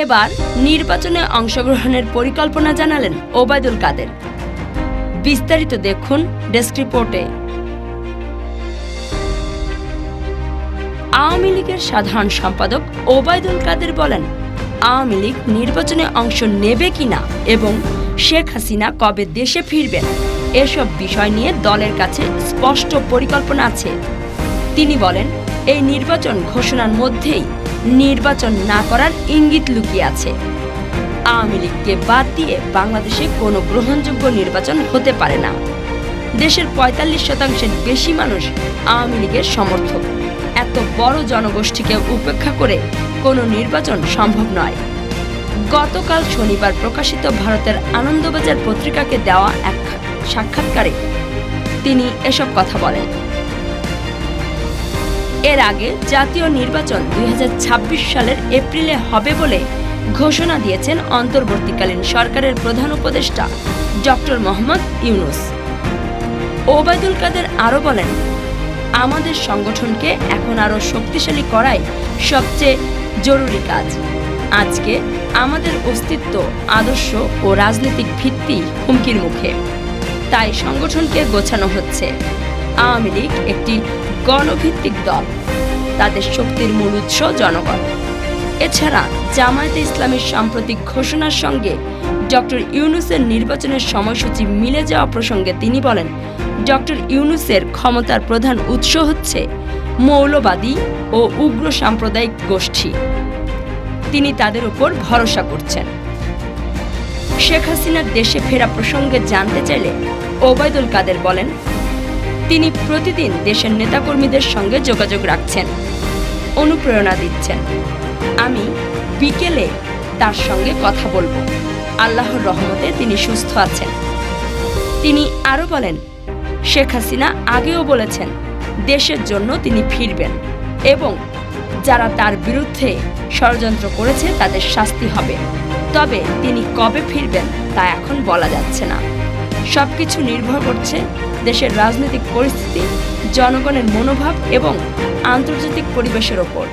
এবার নির্বাচনে অংশগ্রহণের পরিকল্পনা জানালেন ওবায়দুল কাদের। বিস্তারিত দেখুন ডেস্ক রিপোর্টে। আওয়ামী লীগের সাধারণ সম্পাদক ওবায়দুল কাদের বলেন, আওয়ামী লীগ নির্বাচনে অংশ নেবে কিনা এবং শেখ হাসিনা কবে দেশে ফিরবেন, এসব বিষয় নিয়ে দলের কাছে স্পষ্ট পরিকল্পনা আছে। তিনি বলেন এই নির্বাচন ঘোষণার মধ্যেই নির্বাচন না করার ইঙ্গিত লুকিয়ে আছে। আওয়ামী লীগকে বাদ দিয়ে বাংলাদেশে কোনো গ্রহণযোগ্য নির্বাচন হতে পারে না। দেশের পঁয়তাল্লিশ শতাংশের বেশি মানুষ আওয়ামী লীগের সমর্থক। এত বড় জনগোষ্ঠীকে উপেক্ষা করে কোনো নির্বাচন সম্ভব নয়। গতকাল শনিবার প্রকাশিত ভারতের আনন্দবাজার পত্রিকাকে দেওয়া এক সাক্ষাৎকারে তিনি এসব কথা বলেন। এর আগে জাতীয় নির্বাচন দুই হাজার ছাব্বিশ সালের এপ্রিলে হবে বলে ঘোষণা দিয়েছেন অন্তর্বর্তীকালীন সরকারের প্রধান উপদেষ্টা ডক্টর মোহাম্মদ ইউনুস। ওবায়দুল কাদের আরও বলেন, আমাদের সংগঠনকে এখন আরও শক্তিশালী করাই সবচেয়ে জরুরি কাজ। আজকে আমাদের অস্তিত্ব, আদর্শ ও রাজনৈতিক ভিত্তি হুমকির মুখে। তাই সংগঠনকে গোছানো হচ্ছে। আওয়ামী লীগ একটি গণভিত্তিক দল। তাদের শক্তির মূল উৎস জনগণ। এছাড়া জামায়াতে ইসলামের সাম্প্রতিক ঘোষণার সঙ্গে ডক্টর ইউনুসের নির্বাচনের সময়সূচি মিলে যাওয়া প্রসঙ্গে তিনি বলেন, ডক্টর ইউনুসের ক্ষমতার প্রধান উৎস হচ্ছে মৌলবাদী ও উগ্র সাম্প্রদায়িক গোষ্ঠী। তিনি তাদের উপর ভরসা করছেন। শেখ হাসিনার দেশে ফেরা প্রসঙ্গে জানতে চাইলে ওবায়দুল কাদের বলেন তিনি প্রতিদিন দেশের নেতাকর্মীদের সঙ্গে যোগাযোগ রাখছেন, অনুপ্রেরণা দিচ্ছেন। আমি বিকেলে তার সঙ্গে কথা বলব। আল্লাহর রহমতে তিনি সুস্থ আছেন। তিনি আরও বলেন, শেখ হাসিনা আগেও বলেছেন, দেশের জন্য তিনি ফিরবেন এবং যারা তার বিরুদ্ধে ষড়যন্ত্র করেছে তাদের শাস্তি হবে। তবে তিনি কবে ফিরবেন তা এখন বলা যাচ্ছে না। সবকিছু নির্ভর করছে দেশের রাজনৈতিক পরিস্থিতি জনগণের মনোভাব এবং আন্তর্জাতিক পরিবেশের ওপর।